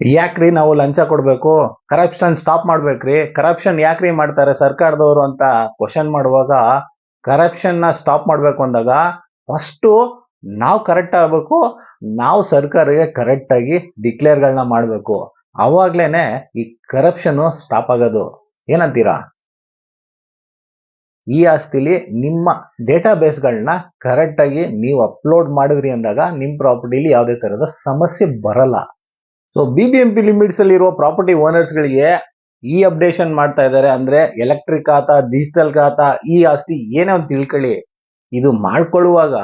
ಯಾಕ್ರಿ ನಾವು ಲಂಚ ಕೊಡಬೇಕು? ಕರಪ್ಷನ್ ಸ್ಟಾಪ್ ಮಾಡ್ಬೇಕ್ರಿ. ಕರಪ್ಷನ್ ಯಾಕ್ರಿ ಮಾಡ್ತಾರೆ ಸರ್ಕಾರದವರು ಅಂತ ಕ್ವಶನ್ ಮಾಡುವಾಗ ಕರಪ್ಷನ್ನ ಸ್ಟಾಪ್ ಮಾಡ್ಬೇಕು ಅಂದಾಗ ಫಸ್ಟ್ ನಾವು ಕರೆಕ್ಟ್ ಆಗ್ಬೇಕು, ನಾವು ಸರ್ಕಾರಕ್ಕೆ ಕರೆಕ್ಟ್ ಆಗಿ ಡಿಕ್ಲೇರ್ ಗಳನ್ನ ಮಾಡ್ಬೇಕು. ಅವಾಗ್ಲೇನೆ ಈ ಕರಪ್ಷನ್ನು ಸ್ಟಾಪ್ ಆಗೋದು. ಏನಂತೀರಾ? ಈ ಆಸ್ತಿಲಿ ನಿಮ್ಮ ಡೇಟಾ ಬೇಸ್ಗಳನ್ನ ಕರೆಕ್ಟ್ ಆಗಿ ನೀವು ಅಪ್ಲೋಡ್ ಮಾಡಿದ್ರಿ ಅಂದಾಗ, ನಿಮ್ಮ ಪ್ರಾಪರ್ಟಿಲಿ ಯಾವುದೇ ಥರದ ಸಮಸ್ಯೆ ಬರಲ್ಲ. So B B M P limits ಅಲ್ಲಿ ಇರುವ ಪ್ರಾಪರ್ಟಿ ಓನರ್ಸ್ ಗಳಿಗೆ ಈ ಅಪ್ಡೇಷನ್ ಮಾಡ್ತಾ ಇದ್ದಾರೆ. ಅಂದ್ರೆ ಎಲೆಕ್ಟ್ರಿಕ್ ಆತ ಡಿಜಿಟಲ್ ಖಾತಾ, ಈ ಆಸ್ತಿ ಏನೇ ಒಂದು ತಿಳ್ಕೊಳ್ಳಿ. ಇದು ಮಾಡ್ಕೊಳ್ಳುವಾಗ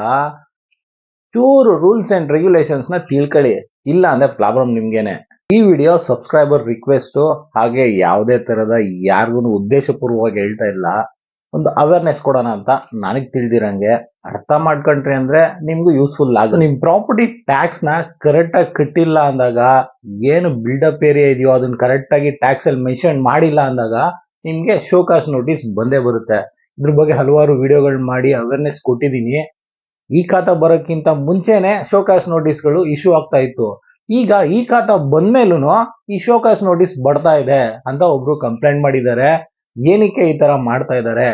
ಚೂರು ರೂಲ್ಸ್ ಅಂಡ್ ರೆಗ್ಯುಲೇಷನ್ಸ್ನ ತಿಳ್ಕೊಳ್ಳಿ. ಇಲ್ಲ ಅಂದ್ರೆ ಪ್ರಾಬ್ಲಮ್ ನಿಮ್ಗೆನೆ. ಈ ವಿಡಿಯೋ ಸಬ್ಸ್ಕ್ರೈಬರ್ ರಿಕ್ವೆಸ್ಟ್ ಹಾಗೆ ಯಾವುದೇ ತರದ ಯಾರಿಗೂ ಉದ್ದೇಶಪೂರ್ವವಾಗಿ ಹೇಳ್ತಾ ಇಲ್ಲ. ಒಂದು ಅವೇರ್ನೆಸ್ ಕೊಡೋಣ ಅಂತ ನನಗೆ ತಿಳಿದಿರಂಗೆ. ಅರ್ಥ ಮಾಡ್ಕೊಂಡ್ರಿ ಅಂದ್ರೆ ನಿಮ್ಗೂ ಯೂಸ್ಫುಲ್ ಆಗ ನಿಮ್ ಪ್ರಾಪರ್ಟಿ ಟ್ಯಾಕ್ಸ್ನ ಕರೆಕ್ಟ್ ಆಗಿ ಕಟ್ಟಿಲ್ಲ ಅಂದಾಗ, ಏನು ಬಿಲ್ಡಪ್ ಏರಿಯಾ ಇದೆಯೋ ಅದನ್ನ ಕರೆಕ್ಟ್ ಆಗಿ ಟ್ಯಾಕ್ಸ್ ಅಲ್ಲಿ ಮೆನ್ಷನ್ ಮಾಡಿಲ್ಲ ಅಂದಾಗ, ನಿಮ್ಗೆ ಶೋಕಾಸ್ ನೋಟಿಸ್ ಬಂದೇ ಬರುತ್ತೆ. ಇದ್ರ ಬಗ್ಗೆ ಹಲವಾರು ವಿಡಿಯೋಗಳು ಮಾಡಿ ಅವೇರ್ನೆಸ್ ಕೊಟ್ಟಿದ್ದೀನಿ ಈ ಖಾತಾ ಬರೋಕ್ಕಿಂತ ಮುಂಚೆನೆ ಶೋಕಾಸ್ ನೋಟಿಸ್ಗಳು ಇಶ್ಯೂ ಆಗ್ತಾ ಇತ್ತು. ಈಗ ಈ ಖಾತಾ ಬಂದ್ಮೇಲೂ ಈ ಶೋಕಾಸ್ ನೋಟಿಸ್ ಬರ್ತಾ ಇದೆ ಅಂತ ಒಬ್ರು ಕಂಪ್ಲೇಂಟ್ ಮಾಡಿದ್ದಾರೆ. ಏನಕ್ಕೆ ಈ ತರ ಮಾಡ್ತಾ ಇದ್ದಾರೆ?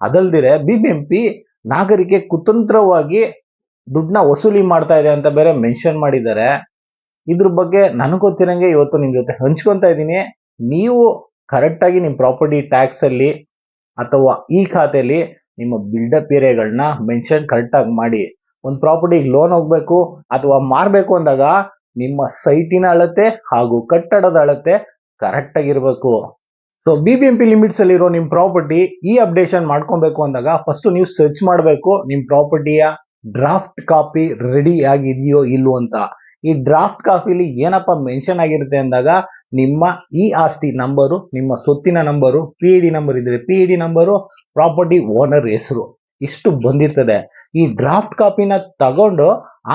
ಅದಲ್ದಿರೆ ಬಿ ಬಿ ಎಂ ಪಿ ನಾಗರಿಕೆ ಕುತಂತ್ರವಾಗಿ ದುಡ್ಡನ್ನ ವಸೂಲಿ ಮಾಡ್ತಾ ಇದೆ ಅಂತ ಬೇರೆ ಮೆನ್ಷನ್ ಮಾಡಿದ್ದಾರೆ. ಇದ್ರ ಬಗ್ಗೆ ನನಗೆ ಗೊತ್ತಿರಂಗೆ ಇವತ್ತು ನಿಮ್ಮ ಜೊತೆ ಹಂಚ್ಕೊತಾ ಇದ್ದೀನಿ. ನೀವು ಕರೆಕ್ಟಾಗಿ ನಿಮ್ಮ ನಿಮ್ ಪ್ರಾಪರ್ಟಿ ಟ್ಯಾಕ್ಸ್ ಅಲ್ಲಿ ಅಥವಾ ಈ ಖಾತೆಯಲ್ಲಿ ನಿಮ್ಮ ಬಿಲ್ಡಪ್ ಏರಿಯಾಗಳನ್ನ ಮೆನ್ಷನ್ ಕರೆಕ್ಟಾಗಿ ಮಾಡಿ. ಒಂದು ಪ್ರಾಪರ್ಟಿಗೆ ಲೋನ್ ಹೋಗ್ಬೇಕು ಅಥವಾ ಮಾರಬೇಕು ಅಂದಾಗ ನಿಮ್ಮ ಸೈಟಿನ ಅಳತೆ ಹಾಗೂ ಕಟ್ಟಡದ ಅಳತೆ ಕರೆಕ್ಟ್ ಆಗಿರ್ಬೇಕು. So B B M P limits ಅಲ್ಲಿರೋ ನಿಮ್ ಪ್ರಾಪರ್ಟಿ ಈ ಅಪ್ಡೇಷನ್ ಮಾಡ್ಕೊಬೇಕು ಅಂದಾಗ ಫಸ್ಟ್ ನೀವು ಸರ್ಚ್ ಮಾಡಬೇಕು ನಿಮ್ ಪ್ರಾಪರ್ಟಿಯ ಡ್ರಾಫ್ಟ್ ಕಾಪಿ ರೆಡಿ ಆಗಿದೆಯೋ ಇಲ್ವೋ ಅಂತ. ಈ ಡ್ರಾಫ್ಟ್ ಕಾಪಿಲಿ ಏನಪ್ಪ ಮೆನ್ಷನ್ ಆಗಿರುತ್ತೆ ಅಂದಾಗ ನಿಮ್ಮ ಈ ಆಸ್ತಿ ನಂಬರು ನಿಮ್ಮ ಸೊತ್ತಿನ number P E D number ಇದ್ರೆ P E D number property owner ಹೆಸರು. ಇಷ್ಟು ಬಂದಿರ್ತದೆ. ಈ ಡ್ರಾಫ್ಟ್ ಕಾಪಿನ ತಗೊಂಡು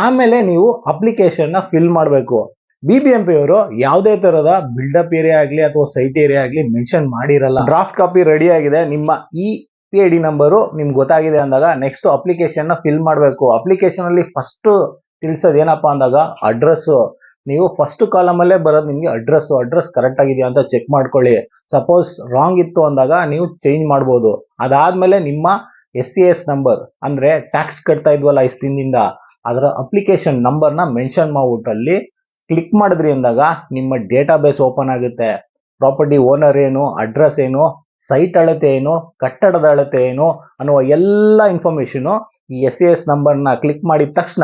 ಆಮೇಲೆ ನೀವು ಅಪ್ಲಿಕೇಶನ್ನ ಫಿಲ್ ಮಾಡಬೇಕು. ಬಿ ಬಿ ಎಂ ಪಿ ಅವರು ಯಾವುದೇ ತರಹದ ಬಿಲ್ಡಪ್ ಏರಿಯಾ ಆಗಲಿ ಅಥವಾ ಸೈಟ್ ಏರಿಯಾ ಆಗಲಿ ಮೆನ್ಷನ್ ಮಾಡಿರಲ್ಲ. ಡ್ರಾಫ್ಟ್ ಕಾಪಿ ರೆಡಿ ಆಗಿದೆ. ನಿಮ್ಮ ಈ ಪಿ ಐ ಡಿ ನಂಬರು ನಿಮ್ಗೆ ಗೊತ್ತಾಗಿದೆ ಅಂದಾಗ ನೆಕ್ಸ್ಟ್ ಅಪ್ಲಿಕೇಶನ್ನ ಫಿಲ್ ಮಾಡಬೇಕು. ಅಪ್ಲಿಕೇಶನ್ ಅಲ್ಲಿ ಫಸ್ಟ್ ತಿಳಿಸೋದು ಏನಪ್ಪಾ ಅಂದಾಗ ಅಡ್ರೆಸ್ ನೀವು ಫಸ್ಟ್ ಕಾಲಮ್ ಅಲ್ಲೇ ಬರೋದು ನಿಮಗೆ ಅಡ್ರೆಸ್ ಅಡ್ರೆಸ್ ಕರೆಕ್ಟ್ ಆಗಿದೆಯಾ ಅಂತ ಚೆಕ್ ಮಾಡ್ಕೊಳ್ಳಿ. ಸಪೋಸ್ ರಾಂಗ್ ಇತ್ತು ಅಂದಾಗ ನೀವು ಚೇಂಜ್ ಮಾಡ್ಬೋದು. ಅದಾದ್ಮೇಲೆ ನಿಮ್ಮ ಎಸ್ ಸಿ ಎಸ್ ನಂಬರ್ ಅಂದ್ರೆ ಟ್ಯಾಕ್ಸ್ ಕಟ್ತಾ ಇದ್ವಲ್ಲ ಇಷ್ಟು ದಿನದಿಂದ, ಅದರ ಅಪ್ಲಿಕೇಶನ್ ನಂಬರ್ನ ಮೆನ್ಷನ್ ಮಾಡ್ಬಿಟ್ಟು ಅಲ್ಲಿ ಕ್ಲಿಕ್ ಮಾಡಿದ್ರಿ ಅಂದಾಗ ನಿಮ್ಮ ಡೇಟಾ ಬೇಸ್ ಓಪನ್ ಆಗುತ್ತೆ. ಪ್ರಾಪರ್ಟಿ ಓನರ್ ಏನು, ಅಡ್ರೆಸ್ ಏನು, ಸೈಟ್ ಅಳತೆ ಏನು, ಕಟ್ಟಡದ ಅಳತೆ ಏನು ಅನ್ನುವ ಎಲ್ಲ ಇನ್ಫಾರ್ಮೇಷನು ಈ ಎಸ್ ಎಸ್ ನಂಬರ್ನ ಕ್ಲಿಕ್ ಮಾಡಿದ ತಕ್ಷಣ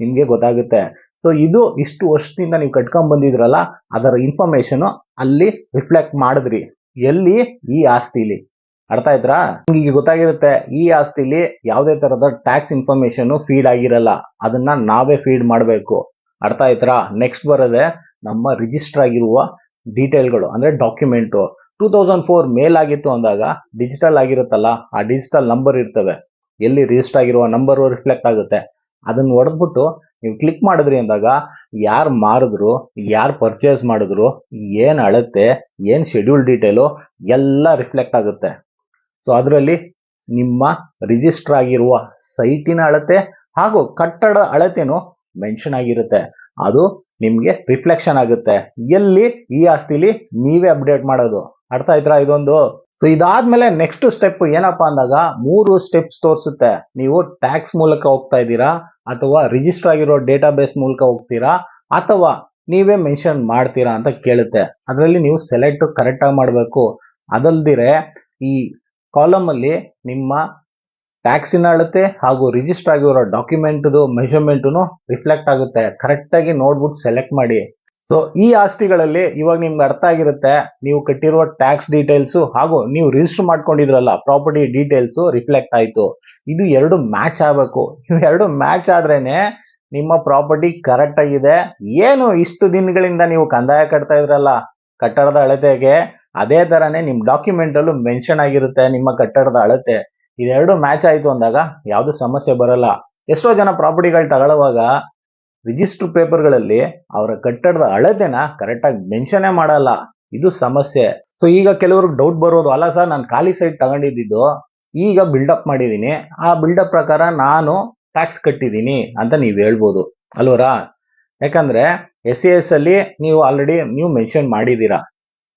ನಿಮಗೆ ಗೊತ್ತಾಗುತ್ತೆ. ಸೊ ಇದು ಇಷ್ಟು ವರ್ಷದಿಂದ ನೀವು ಕಟ್ಕೊಂಡ್ ಬಂದಿದ್ರಲ್ಲ, ಅದರ ಇನ್ಫಾರ್ಮೇಶನು ಅಲ್ಲಿ ರಿಫ್ಲೆಕ್ಟ್ ಮಾಡಿದ್ರಿ. ಎಲ್ಲಿ? ಈ ಆಸ್ತಿಲಿ. ಅರ್ಥ ಆಯ್ತಾ ನಿಮಗೆ ಗೊತ್ತಾಗಿರುತ್ತೆ, ಈ ಆಸ್ತಿಲಿ ಯಾವುದೇ ತರದ ಟ್ಯಾಕ್ಸ್ ಇನ್ಫಾರ್ಮೇಶನ್ ಫೀಡ್ ಆಗಿರಲ್ಲ. ಅದನ್ನ ನಾವೇ ಫೀಡ್ ಮಾಡಬೇಕು. ಅರ್ಥ ಆಯ್ತಾ ನೆಕ್ಸ್ಟ್ ಬರೋದೆ ನಮ್ಮ ರಿಜಿಸ್ಟರ್ ಆಗಿರುವ ಡೀಟೇಲ್ಗಳು ಅಂದರೆ ಡಾಕ್ಯುಮೆಂಟು ಟೂ ತೌಸಂಡ್ ಫೋರ್ ಮೇಲ್ ಆಗಿತ್ತು ಅಂದಾಗ ಡಿಜಿಟಲ್ ಆಗಿರುತ್ತಲ್ಲ, ಆ ಡಿಜಿಟಲ್ ನಂಬರ್ ಇರ್ತವೆ. ಎಲ್ಲಿ ರಿಜಿಸ್ಟರ್ ಆಗಿರುವ ನಂಬರ್ ರಿಫ್ಲೆಕ್ಟ್ ಆಗುತ್ತೆ. ಅದನ್ನು ಹೊಡೆದ್ಬಿಟ್ಟು ನೀವು ಕ್ಲಿಕ್ ಮಾಡಿದ್ರಿ ಅಂದಾಗ ಯಾರು ಮಾರಿದ್ರು, ಯಾರು ಪರ್ಚೇಸ್ ಮಾಡಿದ್ರು, ಏನು ಅಳತೆ, ಏನು ಶೆಡ್ಯೂಲ್ ಡೀಟೇಲು ಎಲ್ಲ ರಿಫ್ಲೆಕ್ಟ್ ಆಗುತ್ತೆ. ಸೊ ಅದರಲ್ಲಿ ನಿಮ್ಮ ರಿಜಿಸ್ಟರ್ ಆಗಿರುವ ಸೈಟಿನ ಅಳತೆ ಹಾಗೂ ಕಟ್ಟಡ ಅಳತೆನೂ ಮೆನ್ಷನ್ ಆಗಿರುತ್ತೆ. ಅದು ನಿಮ್ಗೆ ರಿಫ್ಲೆಕ್ಷನ್ ಆಗುತ್ತೆ. ಎಲ್ಲಿ ಈ ಆಸ್ತಿಲಿ ನೀವೇ ಅಪ್ಡೇಟ್ ಮಾಡೋದು. ಅರ್ಥ ಆಯ್ತಾ ಇದೊಂದು? ಸೊ ಇದಾದ್ಮೇಲೆ ನೆಕ್ಸ್ಟ್ ಸ್ಟೆಪ್ ಏನಪ್ಪಾ ಅಂದಾಗ ಮೂರು ಸ್ಟೆಪ್ಸ್ ತೋರಿಸುತ್ತೆ. ನೀವು ಟ್ಯಾಕ್ಸ್ ಮೂಲಕ ಹೋಗ್ತಾ ಇದ್ದೀರಾ? ಅಥವಾ ರಿಜಿಸ್ಟರ್ ಆಗಿರೋ ಡೇಟಾ ಬೇಸ್ ಮೂಲಕ ಹೋಗ್ತೀರಾ? ಅಥವಾ ನೀವೇ ಮೆನ್ಷನ್ ಮಾಡ್ತೀರಾ ಅಂತ ಕೇಳುತ್ತೆ. ಅದರಲ್ಲಿ ನೀವು ಸೆಲೆಕ್ಟ್ ಕರೆಕ್ಟ್ ಆಗಿ ಮಾಡಬೇಕು. ಅದಲ್ದಿರೆ ಈ ಕಾಲಮ್ ಅಲ್ಲಿ ನಿಮ್ಮ ಟ್ಯಾಕ್ಸಿನ ಅಳತೆ ಹಾಗೂ ರಿಜಿಸ್ಟರ್ ಆಗಿರೋ ಡಾಕ್ಯುಮೆಂಟ್ದು ಮೆಷರ್ಮೆಂಟ್ನು ರಿಫ್ಲೆಕ್ಟ್ ಆಗುತ್ತೆ. ಕರೆಕ್ಟ್ ಆಗಿ ನೋಡ್ಬಿಟ್ಟು ಸೆಲೆಕ್ಟ್ ಮಾಡಿ. ಸೊ ಈ ಆಸ್ತಿಗಳಲ್ಲಿ ಇವಾಗ ನಿಮ್ಗೆ ಅರ್ಥ ಆಗಿರುತ್ತೆ, ನೀವು ಕಟ್ಟಿರುವ ಟ್ಯಾಕ್ಸ್ ಡೀಟೇಲ್ಸ್ ಹಾಗೂ ನೀವು ರಿಜಿಸ್ಟರ್ ಮಾಡ್ಕೊಂಡಿದ್ರಲ್ಲ ಪ್ರಾಪರ್ಟಿ ಡೀಟೇಲ್ಸ್ ರಿಫ್ಲೆಕ್ಟ್ ಆಯಿತು. ಇದು ಎರಡು ಮ್ಯಾಚ್ ಆಗಬೇಕು. ಇವು ಎರಡು ಮ್ಯಾಚ್ ಆದ್ರೇನೆ ನಿಮ್ಮ ಪ್ರಾಪರ್ಟಿ ಕರೆಕ್ಟ್ ಆಗಿದೆ. ಏನು ಇಷ್ಟು ದಿನಗಳಿಂದ ನೀವು ಕಂದಾಯ ಕಟ್ತಾ ಇದ್ರಲ್ಲ, ಕಟ್ಟಡದ ಅಳತೆಗೆ, ಅದೇ ತರನೇ ನಿಮ್ ಡಾಕ್ಯುಮೆಂಟ್ ಅಲ್ಲೂ ಮೆನ್ಷನ್ ಆಗಿರುತ್ತೆ ನಿಮ್ಮ ಕಟ್ಟಡದ ಅಳತೆ. ಇದೆರಡು ಮ್ಯಾಚ್ ಆಯಿತು ಅಂದಾಗ ಯಾವುದು ಸಮಸ್ಯೆ ಬರಲ್ಲ. ಎಷ್ಟೋ ಜನ ಪ್ರಾಪರ್ಟಿಗಳು ತಗೊಳ್ಳುವಾಗ ರಿಜಿಸ್ಟರ್ ಪೇಪರ್ಗಳಲ್ಲಿ ಅವರ ಕಟ್ಟಡದ ಅಳತೆನ ಕರೆಕ್ಟಾಗಿ ಮೆನ್ಷನೇ ಮಾಡಲ್ಲ. ಇದು ಸಮಸ್ಯೆ. ಸೊ ಈಗ ಕೆಲವ್ರಿಗೆ ಡೌಟ್ ಬರೋದು, ಅಲ್ಲ ಸರ್ ನಾನು ಖಾಲಿ ಸೈಟ್ ತಗೊಂಡಿದ್ದು, ಈಗ ಬಿಲ್ಡಪ್ ಮಾಡಿದ್ದೀನಿ ಆ ಬಿಲ್ಡಪ್ ಪ್ರಕಾರ ನಾನು ಟ್ಯಾಕ್ಸ್ ಕಟ್ಟಿದ್ದೀನಿ ಅಂತ ನೀವು ಹೇಳ್ಬೋದು. ಅಲ್ವರಾ? ಯಾಕಂದ್ರೆ ಎಸ್ ಸಿ ಎಸ್ ಅಲ್ಲಿ ನೀವು ಆಲ್ರೆಡಿ ನೀವು ಮೆನ್ಷನ್ ಮಾಡಿದ್ದೀರಾ.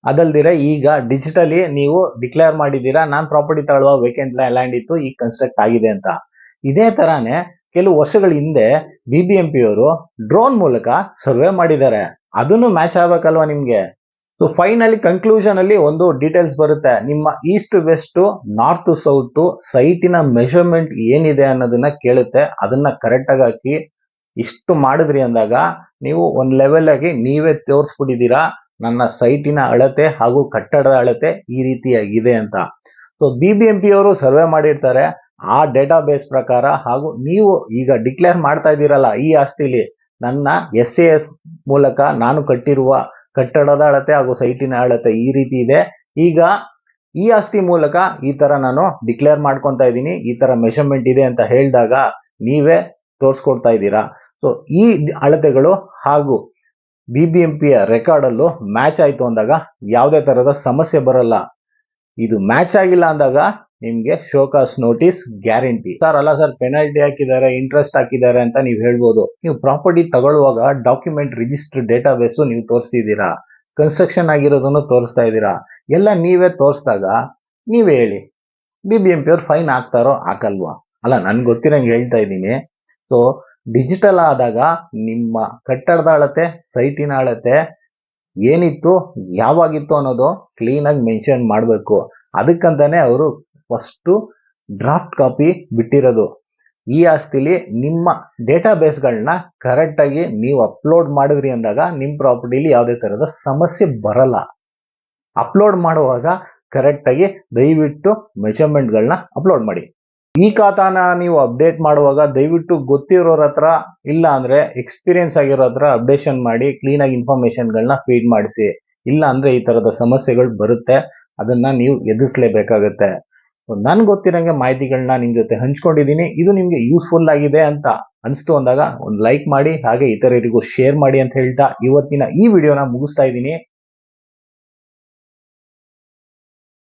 ಅದಲ್ದಿರ ಈಗ ಡಿಜಿಟಲಿ ನೀವು ಡಿಕ್ಲೇರ್ ಮಾಡಿದ್ದೀರಾ, ನಾನ್ ಪ್ರಾಪರ್ಟಿ ತಗೊಳ್ಳುವ ವೇಕೆಂಟ್ ಲ್ಯಾಂಡ್ ಇತ್ತು, ಈಗ ಕನ್ಸ್ಟ್ರಕ್ಟ್ ಆಗಿದೆ ಅಂತ. ಇದೇ ತರಾನೇ ಕೆಲವು ವರ್ಷಗಳ ಹಿಂದೆ ಬಿ ಬಿ ಎಂ ಪಿ ಅವರು ಡ್ರೋನ್ ಮೂಲಕ ಸರ್ವೆ ಮಾಡಿದ್ದಾರೆ. ಅದನ್ನು ಮ್ಯಾಚ್ ಆಗ್ಬೇಕಲ್ವಾ ನಿಮ್ಗೆ? ಸೊ ಫೈನಲಿ ಕನ್ಕ್ಲೂಷನ್ ಅಲ್ಲಿ ಒಂದು ಡೀಟೇಲ್ಸ್ ಬರುತ್ತೆ. ನಿಮ್ಮ ಈಸ್ಟ್ ವೆಸ್ಟ್ ನಾರ್ತ್ ಸೌತ್ ಸೈಟಿನ ಮೆಷರ್ಮೆಂಟ್ ಏನಿದೆ ಅನ್ನೋದನ್ನ ಕೇಳುತ್ತೆ. ಅದನ್ನ ಕರೆಕ್ಟ್ ಆಗಿ ಹಾಕಿ ಇಷ್ಟು ಮಾಡಿದ್ರಿ ಅಂದಾಗ ನೀವು ಒಂದ್ ಲೆವೆಲ್ ಆಗಿ ನೀವೇ ತೋರಿಸ್ಬಿಟ್ಟಿದ್ದೀರಾ. ನನ್ನ ಸೈಟಿನ ಅಳತೆ ಹಾಗೂ ಕಟ್ಟಡದ ಅಳತೆ ಈ ರೀತಿಯಾಗಿದೆ ಅಂತ. So B B M P ಅವರು ಸರ್ವೆ ಮಾಡಿರ್ತಾರೆ. ಆ ಡೇಟಾ ಬೇಸ್ ಪ್ರಕಾರ ಹಾಗೂ ನೀವು ಈಗ ಡಿಕ್ಲೇರ್ ಮಾಡ್ತಾ ಇದ್ದೀರಲ್ಲ ಈ ಆಸ್ತಿಲಿ, ನನ್ನ ಎಸ್ ಎ ಎಸ್ ಮೂಲಕ ನಾನು ಕಟ್ಟಿರುವ ಕಟ್ಟಡದ ಅಳತೆ ಹಾಗೂ ಸೈಟಿನ ಅಳತೆ ಈ ರೀತಿ ಇದೆ. ಈಗ ಈ ಆಸ್ತಿ ಮೂಲಕ ಈ ತರ ನಾನು ಡಿಕ್ಲೇರ್ ಮಾಡ್ಕೊತಾ ಇದ್ದೀನಿ, ಈ ತರ ಮೆಷರ್ಮೆಂಟ್ ಇದೆ ಅಂತ ಹೇಳಿದಾಗ ನೀವೇ ತೋರಿಸ್ಕೊಡ್ತಾ ಇದ್ದೀರಾ? ಸೊ ಈ ಅಳತೆಗಳು ಹಾಗೂ ಬಿ ಬಿ ಎಂ ಪಿಯ ರೆಕಾರ್ಡಲ್ಲೂ ಮ್ಯಾಚ್ ಆಯಿತು ಅಂದಾಗ ಯಾವುದೇ ಥರದ ಸಮಸ್ಯೆ ಬರಲ್ಲ. ಇದು ಮ್ಯಾಚ್ ಆಗಿಲ್ಲ ಅಂದಾಗ ನಿಮಗೆ show cause notice guarantee sir ಅಲ್ಲ ಸರ್ ಪೆನಾಲ್ಟಿ ಹಾಕಿದ್ದಾರೆ ಇಂಟ್ರೆಸ್ಟ್ ಹಾಕಿದ್ದಾರೆ ಅಂತ ನೀವು ಹೇಳ್ಬೋದು. ನೀವು ಪ್ರಾಪರ್ಟಿ ತಗೊಳ್ಳುವಾಗ ಡಾಕ್ಯುಮೆಂಟ್ ರಿಜಿಸ್ಟರ್ ಡೇಟಾ ಬೇಸು ನೀವು ತೋರಿಸಿದ್ದೀರಾ? ಕನ್ಸ್ಟ್ರಕ್ಷನ್ ಆಗಿರೋದನ್ನು ತೋರಿಸ್ತಾ ಇದ್ದೀರಾ? ಎಲ್ಲ ನೀವೇ ತೋರಿಸಿದಾಗ ನೀವೇ ಹೇಳಿ. ಬಿ ಬಿ ಎಂ ಪಿ ಅವ್ರು ಫೈನ್ ಹಾಕ್ತಾರೋ ಹಾಕಲ್ವಾ? ಅಲ್ಲ, ನನ್ಗೆ ಗೊತ್ತಿರಂಗೆ ಹೇಳ್ತಾ ಇದ್ದೀನಿ. ಸೊ ಡಿಜಿಟಲ್ ಆದಾಗ ನಿಮ್ಮ ಕಟ್ಟಡದ ಅಳತೆ, ಸೈಟಿನ ಅಳತೆ ಏನಿತ್ತು, ಯಾವಾಗಿತ್ತು ಅನ್ನೋದು ಕ್ಲೀನಾಗಿ ಮೆನ್ಷನ್ ಮಾಡಬೇಕು. ಅದಕ್ಕಂತಾನೆ ಅವರು ಫಸ್ಟು ಡ್ರಾಫ್ಟ್ ಕಾಪಿ ಬಿಟ್ಟಿರೋದು. ಈ ಆಸ್ತಿಲಿ ನಿಮ್ಮ ಡೇಟಾ ಬೇಸ್ಗಳನ್ನ ಕರೆಕ್ಟಾಗಿ ನೀವು ಅಪ್ಲೋಡ್ ಮಾಡಿದ್ರಿ ಅಂದಾಗ ನಿಮ್ಮ ಪ್ರಾಪರ್ಟಿಲಿ ಯಾವುದೇ ಥರದ ಸಮಸ್ಯೆ ಬರಲ್ಲ. ಅಪ್ಲೋಡ್ ಮಾಡುವಾಗ ಕರೆಕ್ಟಾಗಿ ದಯವಿಟ್ಟು ಮೆಷರ್ಮೆಂಟ್ಗಳನ್ನ ಅಪ್ಲೋಡ್ ಮಾಡಿ. ಈ ಖಾತಾನ ನೀವು ಅಪ್ಡೇಟ್ ಮಾಡುವಾಗ ದಯವಿಟ್ಟು ಗೊತ್ತಿರೋರ ಹತ್ರ ಇಲ್ಲ ಅಂದ್ರೆ ಎಕ್ಸ್ಪೀರಿಯನ್ಸ್ ಆಗಿರೋ ಹತ್ರ ಅಪ್ಡೇಷನ್ ಮಾಡಿ ಕ್ಲೀನಾಗಿ ಇನ್ಫಾರ್ಮೇಶನ್ಗಳನ್ನ ಫೀಡ್ ಮಾಡಿಸಿ. ಇಲ್ಲ ಅಂದ್ರೆ ಈ ತರದ ಸಮಸ್ಯೆಗಳು ಬರುತ್ತೆ. ಅದನ್ನ ನೀವು ಎದುರಿಸಲೇಬೇಕಾಗತ್ತೆ. ನನ್ಗೆ ಗೊತ್ತಿರಂಗೆ ಮಾಹಿತಿಗಳನ್ನ ನಿಮ್ ಜೊತೆ ಹಂಚ್ಕೊಂಡಿದ್ದೀನಿ ಇದು ನಿಮ್ಗೆ ಯೂಸ್ಫುಲ್ ಆಗಿದೆ ಅಂತ ಅನಿಸ್ತು ಅಂದಾಗ ಒಂದು ಲೈಕ್ ಮಾಡಿ, ಹಾಗೆ ಇತರರಿಗೂ ಶೇರ್ ಮಾಡಿ ಅಂತ ಹೇಳ್ತಾ ಇವತ್ತಿನ ಈ ವಿಡಿಯೋನ ಮುಗಿಸ್ತಾ ಇದ್ದೀನಿ.